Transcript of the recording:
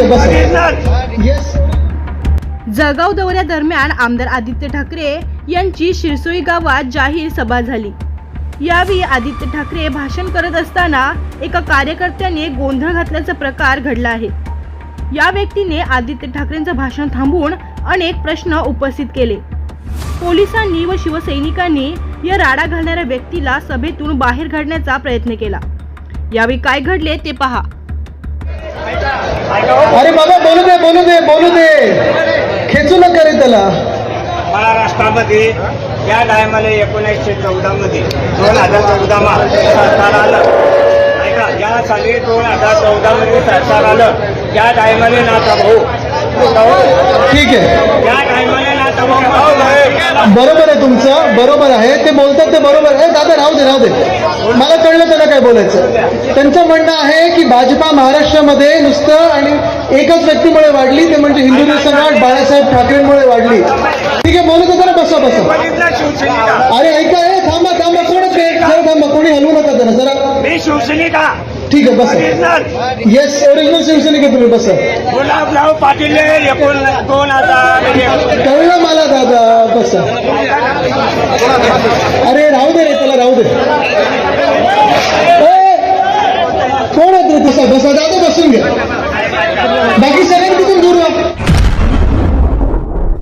आहे बस. येस जळगाव दौऱ्यादरम्यान आमदार आदित्य ठाकरे यांची शिरसोई गावात जाहीर सभा झाली. यावेळी आदित्य ठाकरे भाषण करत असताना एका कार्यकर्त्याने गोंधळ घातल्याचा प्रकार घडला आहे. या व्यक्तीने आदित्य ठाकरेंचं भाषण थांबवून अनेक प्रश्न उपस्थित केले. पोलिसांनी व शिवसैनिकांनी या राडा घालणाऱ्या व्यक्तीला सभेतून बाहेर काढण्याचा प्रयत्न केला. यावेळी काय घडले ते पहा. अरे बाबा बोलू दे बोलू दे बोलू दे. खेचू नका रे त्याला. महाराष्ट्रामध्ये या टायमाला एकोणीसशे चौदा मध्ये दोन हजार चौदा मा सरकार आलं. ऐका या साली दोन हजार चौदा मध्ये सरकार आलं. या टायमाला नाता भाऊ. ठीक आहे. या टायमाला नाता भाऊ बरोबर आहे तुमचं बरोबर आहे. ते बोलतात ते बरोबर आहे. दादा राहू दे राहू दे. मला कळलं त्यांना काय बोलायचं. त्यांचं म्हणणं आहे की भाजपा महाराष्ट्रामध्ये नुसतं आणि एकच व्यक्तीमुळे वाढली ते म्हणजे हिंदू सम्राट बाळासाहेब ठाकरेंमुळे वाढली. ठीक आहे बोलू दे जरा बसा बसा. अरे ऐका थांबा थांबा कोणच थांबा कोणी हलवू नका त्याला जरा. मी शिवसैनिका ठीक आहे बस. येस ओरिजिनल शिवसैनिक आहे तुम्ही? बस. गुलाबराव पाटील कळलं मला दादा. बस. अरे राहू दे रे त्याला राहू दे. कोण आहेत रे तसा बसा दादा बसून घ्या बाकी सगळे